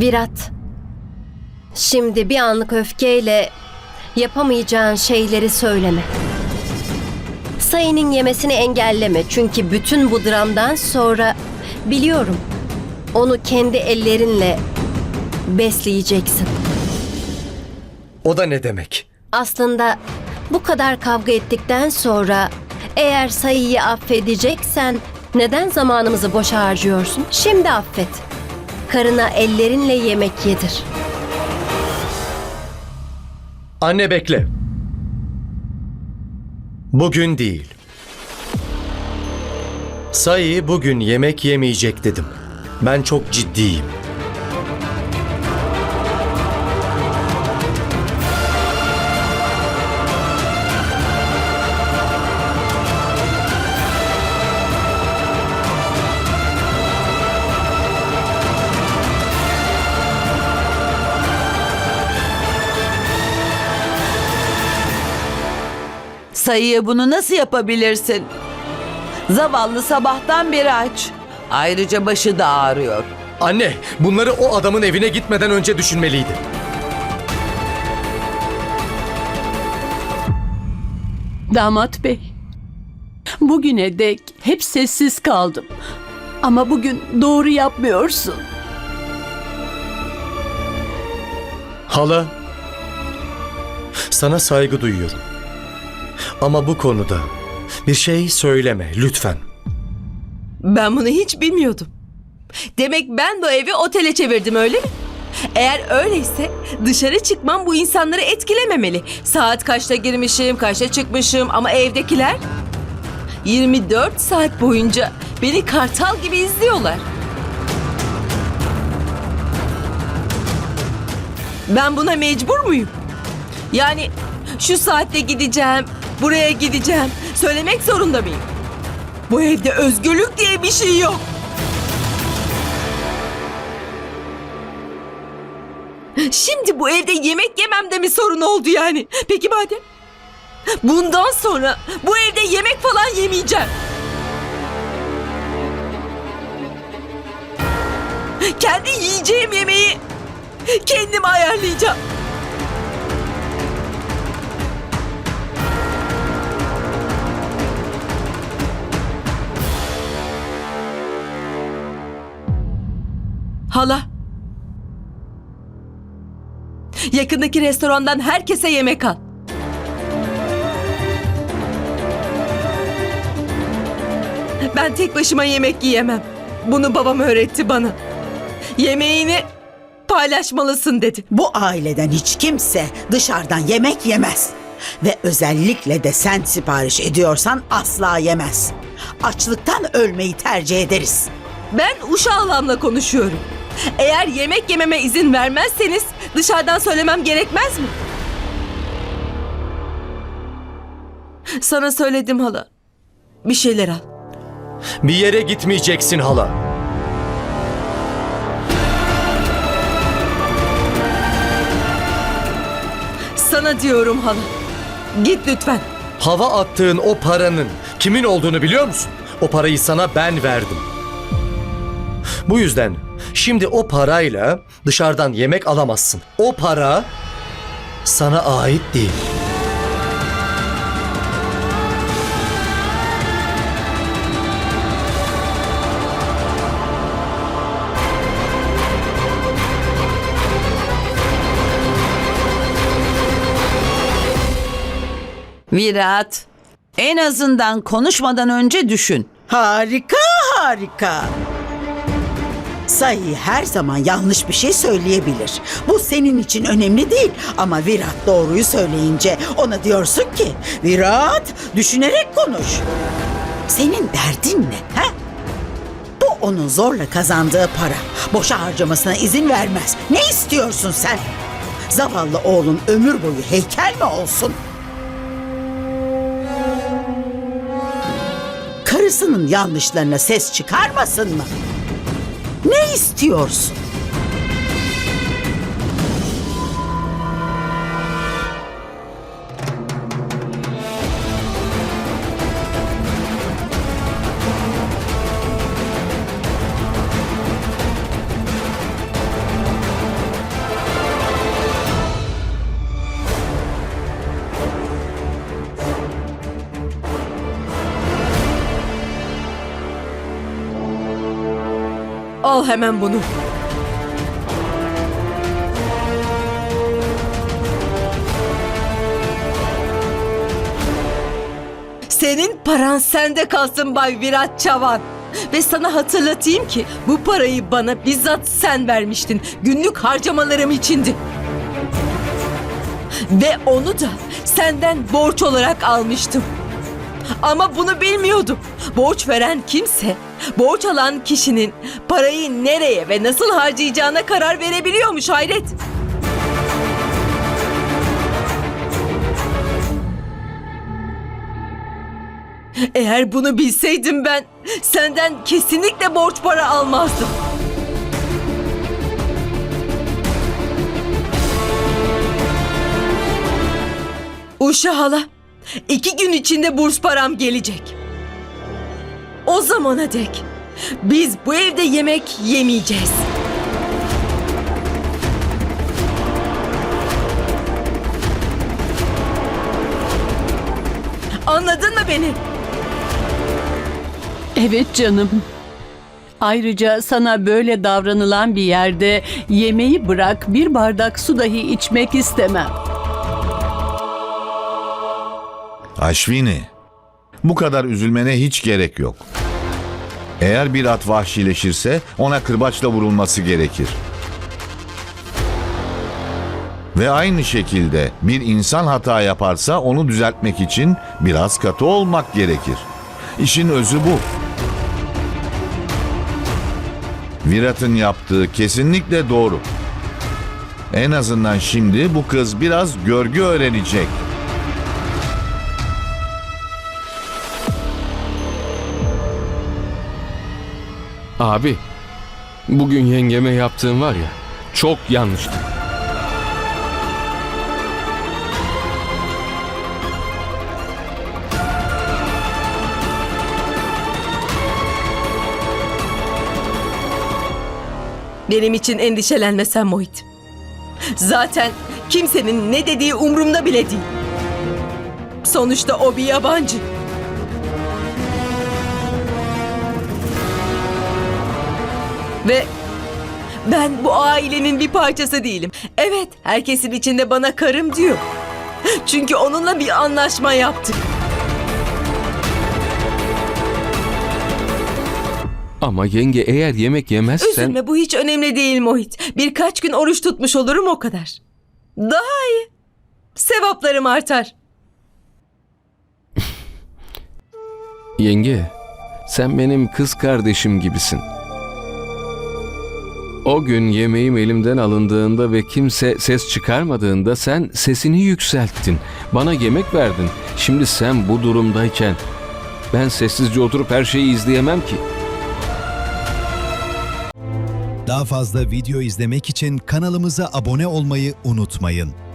Virat. Şimdi bir anlık öfkeyle yapamayacağın şeyleri söyleme. Sayının yemesini engelleme çünkü bütün bu dramdan sonra biliyorum onu kendi ellerinle besleyeceksin. O da ne demek? Aslında bu kadar kavga ettikten sonra eğer sayıyı affedeceksen neden zamanımızı boşa harcıyorsun? Şimdi affet. Karına ellerinle yemek yedir. Anne bekle. Bugün değil. Sayı bugün yemek yemeyecek dedim. Ben çok ciddiyim. Sayıya bunu nasıl yapabilirsin? Zavallı sabahtan beri aç. Ayrıca başı da ağrıyor. Anne, bunları o adamın evine gitmeden önce düşünmeliydi. Damat bey, bugüne dek hep sessiz kaldım. Ama bugün doğru yapmıyorsun. Hala, sana saygı duyuyorum. Ama bu konuda bir şey söyleme lütfen. Ben bunu hiç bilmiyordum. Demek ben bu evi otele çevirdim öyle mi? Eğer öyleyse dışarı çıkmam bu insanları etkilememeli. Saat kaçta girmişim, kaçta çıkmışım ama evdekiler 24 saat boyunca beni kartal gibi izliyorlar. Ben buna mecbur muyum? Yani şu saatte gideceğim, buraya gideceğim. Söylemek zorunda mıyım? Bu evde özgürlük diye bir şey yok. Şimdi bu evde yemek yemem de mi sorun oldu yani? Peki madem. Bundan sonra bu evde yemek falan yemeyeceğim. Kendi yiyeceğim yemeği kendim ayarlayacağım. Hala. Yakındaki restorandan herkese yemek al. Ben tek başıma yemek yiyemem. Bunu babam öğretti bana. Yemeğini paylaşmalısın dedi. Bu aileden hiç kimse dışarıdan yemek yemez. Ve özellikle de sen sipariş ediyorsan asla yemez. Açlıktan ölmeyi tercih ederiz. Ben uşağlamla konuşuyorum. Eğer yemek yememe izin vermezseniz dışarıdan söylemem gerekmez mi? Sana söyledim hala. Bir şeyler al. Bir yere gitmeyeceksin hala. Sana diyorum hala. Git lütfen. Hava attığın o paranın kimin olduğunu biliyor musun? O parayı sana ben verdim. Bu yüzden şimdi o parayla dışarıdan yemek alamazsın. O para sana ait değil. Virat, en azından konuşmadan önce düşün. Harika harika. Sayı her zaman yanlış bir şey söyleyebilir. Bu senin için önemli değil ama Virat doğruyu söyleyince ona diyorsun ki Virat düşünerek konuş. Senin derdin ne? He? Bu onun zorla kazandığı para. Boşa harcamasına izin vermez. Ne istiyorsun sen? Zavallı oğlun ömür boyu heykel mi olsun? Karısının yanlışlarına ses çıkarmasın mı? İstiyorsun? Al hemen bunu. Senin paran sende kalsın Bay Virat Çavan. Ve sana hatırlatayım ki bu parayı bana bizzat sen vermiştin. Günlük harcamalarım içindi. Ve onu da senden borç olarak almıştım. Ama bunu bilmiyordum. Borç veren kimse, borç alan kişinin parayı nereye ve nasıl harcayacağına karar verebiliyormuş hayret. Eğer bunu bilseydim ben senden kesinlikle borç para almazdım. Uşa hala, iki gün içinde burs param gelecek. O zamana dek biz bu evde yemek yemeyeceğiz. Anladın mı beni? Evet canım. Ayrıca sana böyle davranılan bir yerde yemeği bırak bir bardak su dahi içmek istemem. Aşvini, bu kadar üzülmene hiç gerek yok. Eğer bir at vahşileşirse ona kırbaçla vurulması gerekir. Ve aynı şekilde bir insan hata yaparsa onu düzeltmek için biraz katı olmak gerekir. İşin özü bu. Virat'ın yaptığı kesinlikle doğru. En azından şimdi bu kız biraz görgü öğrenecek. Abi, bugün yengeme yaptığın var ya, çok yanlıştı. Benim için endişelenme sen Mohit. Zaten kimsenin ne dediği umurumda bile değil. Sonuçta o bir yabancı. Ve ben bu ailenin bir parçası değilim. Evet, herkesin içinde bana karım diyor. Çünkü onunla bir anlaşma yaptık. Ama yenge eğer yemek yemezsen... Üzülme bu hiç önemli değil Mohit. Birkaç gün oruç tutmuş olurum o kadar. Daha iyi. Sevaplarım artar. Yenge, sen benim kız kardeşim gibisin. O gün yemeğim elimden alındığında ve kimse ses çıkarmadığında sen sesini yükselttin. Bana yemek verdin. Şimdi sen bu durumdayken ben sessizce oturup her şeyi izleyemem ki. Daha fazla video izlemek için kanalımıza abone olmayı unutmayın.